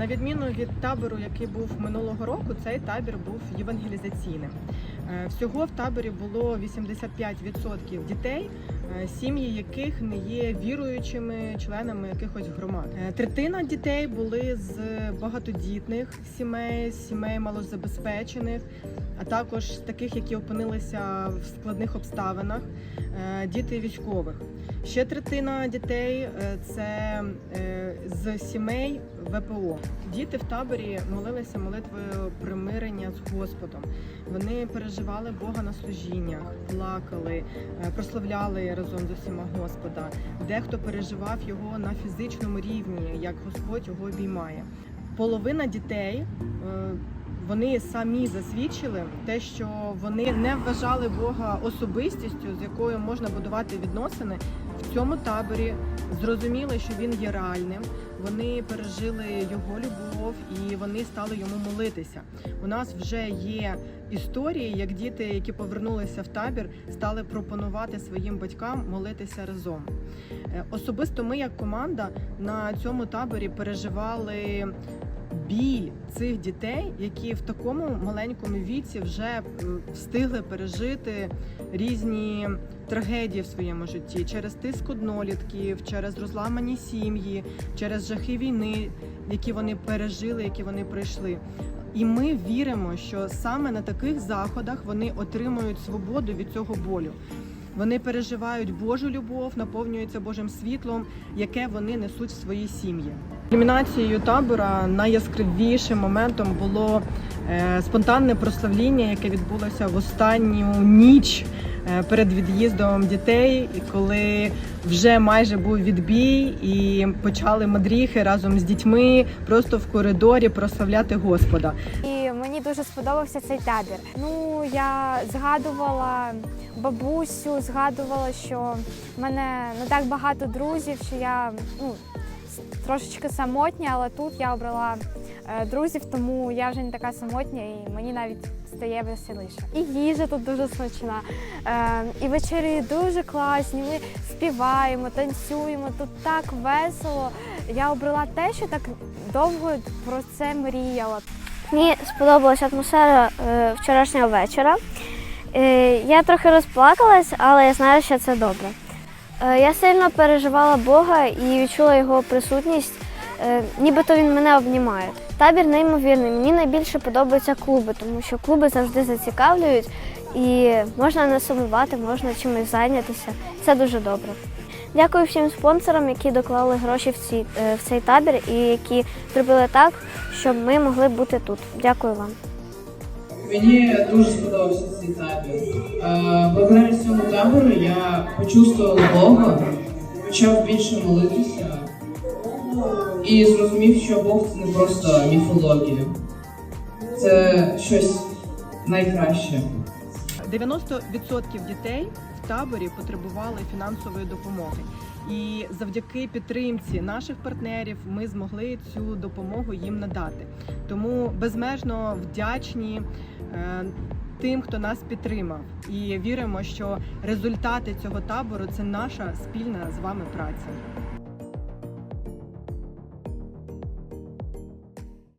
На відміну від табору, який був минулого року, цей табір був євангелізаційним. Е, Всього в таборі було 85% дітей, сім'ї яких не є віруючими членами якихось громад. Е, Третина дітей були з багатодітних сімей, сімей малозабезпечених, а також таких, які опинилися в складних обставинах, е, діти військових. Ще третина дітей е, це е, з сімей ВПО. Діти в таборі молилися молитвою примирення з Господом. Вони переживали Бога на служіннях, плакали, е, прославляли разом з усіма Господа. Дехто переживав його на фізичному рівні, як Господь його обіймає. Половина дітей. е, Вони самі засвідчили те, що вони не вважали Бога особистістю, з якою можна будувати відносини в цьому таборі. Зрозуміли, що він є реальним. Вони пережили його любов і вони стали йому молитися. У нас вже є історії, як діти, які повернулися в табір, стали пропонувати своїм батькам молитися разом. Е, Особисто ми, як команда, на цьому таборі переживали біль цих дітей, які в такому маленькому віці вже встигли пережити різні трагедії в своєму житті через тиск однолітків, через розламані сім'ї, через жахи війни, які вони пережили, які вони пройшли. І ми віримо, що саме на таких заходах вони отримують свободу від цього болю. Вони переживають Божу любов, наповнюються Божим світлом, яке вони несуть в свої сім'ї. Кульмінацією табора найяскравішим моментом було е, спонтанне прославління, яке відбулося в останню ніч е, перед від'їздом дітей, коли вже майже був відбій, і почали мадріхи разом з дітьми просто в коридорі прославляти Господа. І мені дуже сподобався цей табір. Ну я згадувала бабусю, згадувала, що в мене не так багато друзів, що я ну трошечки самотня, але тут я обрала е, друзів, тому я вже не така самотня і мені навіть стає веселіше. І їжа тут дуже смачна. Е, і вечері дуже класні. Ми співаємо, танцюємо. Тут так весело. Я обрала те, що так довго про це мріяла. Мені сподобалася атмосфера е, вчорашнього вечора. Я трохи розплакалась, але я знаю, що це добре. Е, я сильно переживала Бога і відчула його присутність, е, нібито він мене обнімає. Табір неймовірний. Мені найбільше подобаються клуби, тому що клуби завжди зацікавлюють і можна не сумувати, можна чимось зайнятися. Це дуже добре. Дякую всім спонсорам, які доклали гроші в, ці, е, в цей табір і які зробили так, щоб ми могли бути тут. Дякую вам. Мені дуже сподобався цей табір. Е, Благодаря цьому табору я почувствувала Бога, почав більше молитися і зрозумів, що Бог це не просто міфологія. Це щось найкраще. 90% дітей таборі потребували фінансової допомоги. І завдяки підтримці наших партнерів ми змогли цю допомогу їм надати. Тому безмежно вдячні е, тим, хто нас підтримав, і віримо, що результати цього табору це наша спільна з вами праця.